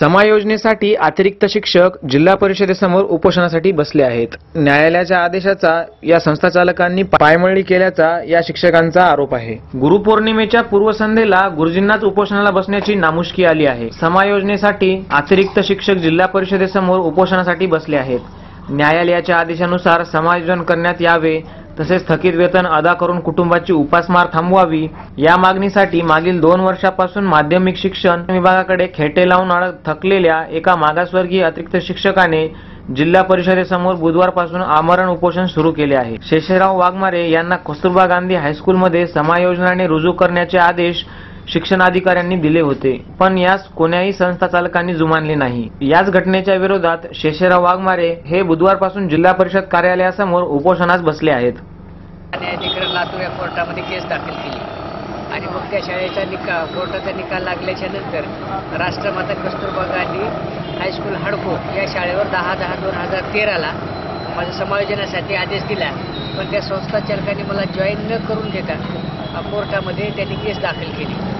समायोजनेसाठी अतिरिक्त शिक्षक जिल्हा परिषदेसमोर उपोषणासाठी बसले आहेत. न्यायालयाच्या आदेशाचा या संस्था चालकांनी पायमळणी केल्याचा या शिक्षकांचा आरोप आहे. गुरुपौर्णिमेच्या पूर्वसंध्येला गुरुजींनाच उपोषणाला बसण्याची नामुष्की आली आहे. समायोजनेसाठी अतिरिक्त शिक्षक जिल्हा परिषदेसमोर उपोषणासाठी बसले आहेत. न्यायालयाच्या आदेशानुसार समायोजन करण्यात यावे तसेच थकीत वेतन अदा करून कुटुंबाची उपासमार थांबवावी. या मागणीसाठी मागील दोन वर्षापासून माध्यमिक शिक्षण विभागाकडे खेटे लावून अडक थकलेल्या एका मागासवर्गीय अतिरिक्त शिक्षकाने जिल्हा परिषदेसमोर बुधवारपासून आमरण उपोषण सुरू केले आहे. शेषराव वाघमारे यांना कस्तुरबा गांधी हायस्कूलमध्ये समायोजनाने रुजू करण्याचे आदेश शिक्षणाधिकाऱ्यांनी दिले होते. पण यास कोण्याही संस्था चालकांनी जुमानले नाही. याच घटनेच्या विरोधात शेषराव वाघमारे हे बुधवारपासून जिल्हा परिषद कार्यालयासमोर उपोषणास बसले आहेत. न्यायाधिकरण लातूर या कोर्टामध्ये केस दाखल केली. आणि मग त्या शाळेचा निकाल कोर्टाचा निकाल लागल्याच्या नंतर राष्ट्रमाता कस्तुरबा गांधी हायस्कूल हडको या शाळेवर दहा दहा दोन हजार तेराला माझ्या समायोजनासाठी आदेश दिला. पण त्या संस्था चालकांनी मला जॉईन न करून देता कोर्टामध्ये त्यांनी केस दाखल केली.